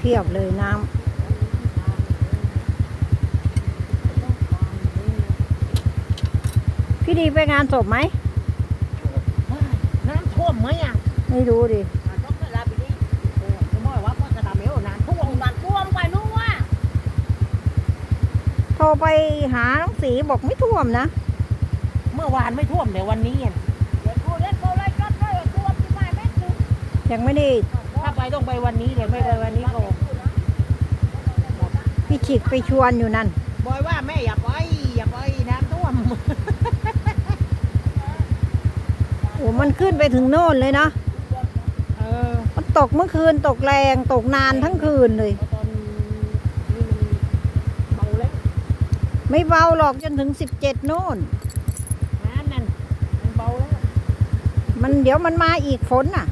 พียบเลยน้ำพี่ดีไปงานศพไหม น้ำท่วมไหมอะไม่รู้ดิ ต้องเวลาไปนี่โอ้จะบอกว่าพ่อจะทำเอวน้ำท่วมน้ำท่วมไปนู้นว่าโทรไปหาน้องสีบอกไม่ท่วมนะ เมื่อวานไม่ท่วมแต่วันนี้อะเดี๋ยวท่วมเล่นโกไล่ก็ได้ท่วมที่ไม่แม่นึงยังไม่ได้ ถ้าไปต้องไปวันนี้เดี๋ยวไม่ไปวันนี้ก็พี่ฉิกไปชวนอยู่นั่น บอยว่าแม่อย่าไปอย่าไปน้ำท่วม โอ้มันขึ้นไปถึงโน่นเลยนะเออมันตกเมื่อคืนตกแรงตกนานทั้งคืนเลย ตอนนี้มันเบาแล้วไม่เบาหรอกจนถึงสิบเจ็ดโน่น น้ำนั่นมันเบาแล้ว มันเดี๋ยวมันมาอีกฝนน่ะ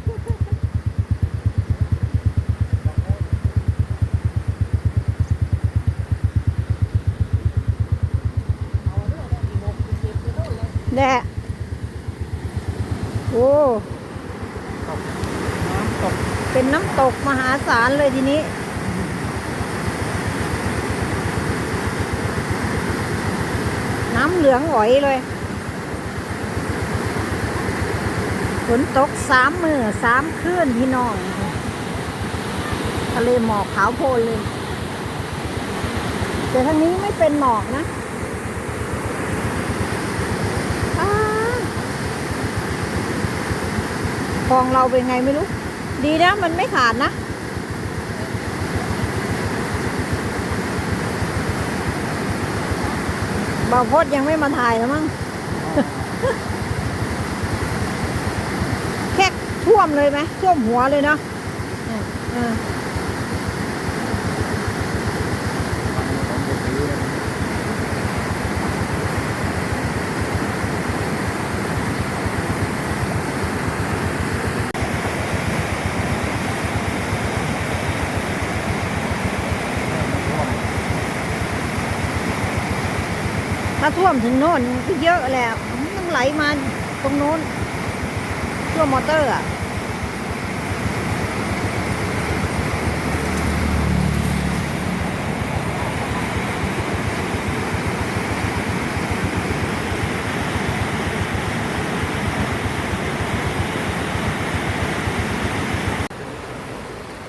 เอาเรื่องกี่โมงกี่สิบกี่โมงเลย แดะโอ้น้ำตกเป็นน้ำตกมหาศาลเลยทีนี้ น้ำเหลืองหอยเลยฝนตกสามมือสามคืนพี่น้องทะเลหมอกขาวโพลนเลย แต่ทางนี้ไม่เป็นหมอกนะอ้า คลองเราเป็นไงไม่รู้ ดีนะมันไม่ขาดนะบาวพดยังไม่มาถ่ายแล้วมั้งแค่ท่วมเลยไหมท่วมหัวเลยเนาะ ถ้าท่วมถึงโน่นก็เยอะแล้วมันไหลมาตรงโน้นท่วมมอเตอร์อะ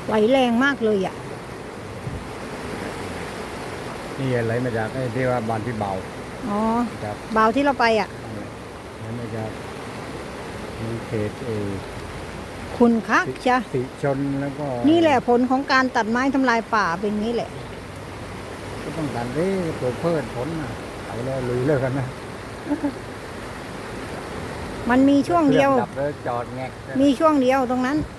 ไหลแรงมากเลยอะ นี่อะไรมาจากไอ้ที่ว่าบ้านพี่เบา อ๋อครับเบาวที่เราไปอะนี่มาจากมีเขตเออคุณคักจ้ะสิชนแล้วก็นี่แหละผลของการตัดไม้ทำลายป่าเป็นอย่างนี้แหละ ก็ต้องการเร่ปลูกเพิ่มผลนะเอาแล้วลุยเลิกกันนะมันมีช่วงเดียว ครื่องดับแล้วจอดแงก มีช่วงเดียวตรงนั้นเ